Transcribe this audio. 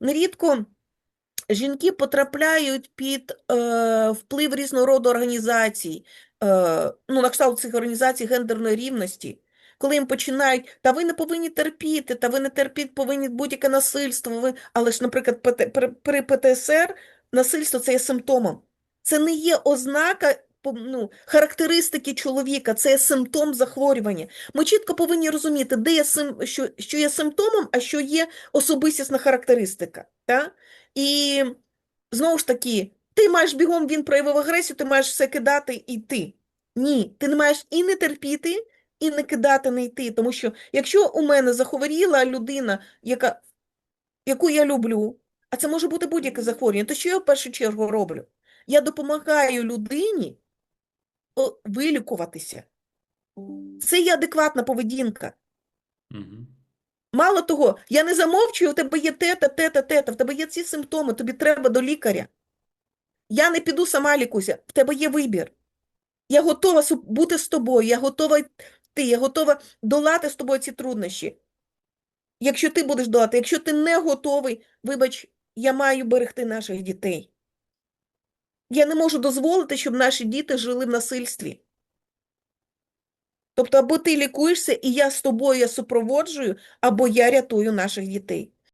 нерідко жінки потрапляють під е, вплив різного роду організацій, е, ну, на кшталт цих організацій гендерної рівності, коли їм починають, та ви не повинні терпіти, та ви не терпіти повинні будь-яке насильство. Ви... Але ж, наприклад, при, ПТСР насильство це є симптомом. Це не є ознака ну, характеристики чоловіка, це є симптом захворювання. Ми чітко повинні розуміти, де є сим... що, що є симптомом, а що є особистісна характеристика. Та? І знову ж таки, ти маєш бігом, він проявив агресію, ти маєш все кидати і йти. Ні, ти не маєш і не терпіти, і не кидати, не йти. Тому що якщо у мене захворіла людина, яка, яку я люблю, а це може бути будь-яке захворювання, то що я в першу чергу роблю? Я допомагаю людині вилікуватися. Це є адекватна поведінка. Мгм. Мало того, я не замовчую, у тебе є тета, тета, тета, в тебе є ці симптоми, тобі треба до лікаря. Я не піду сама лікуся, в тебе є вибір. Я готова бути з тобою, я готова йти, я готова долати з тобою ці труднощі. Якщо ти будеш долати, якщо ти не готовий, вибач, я маю берегти наших дітей. Я не можу дозволити, щоб наші діти жили в насильстві. Тобто, або ти лікуєшся, і я з тобою я супроводжую, або я рятую наших дітей.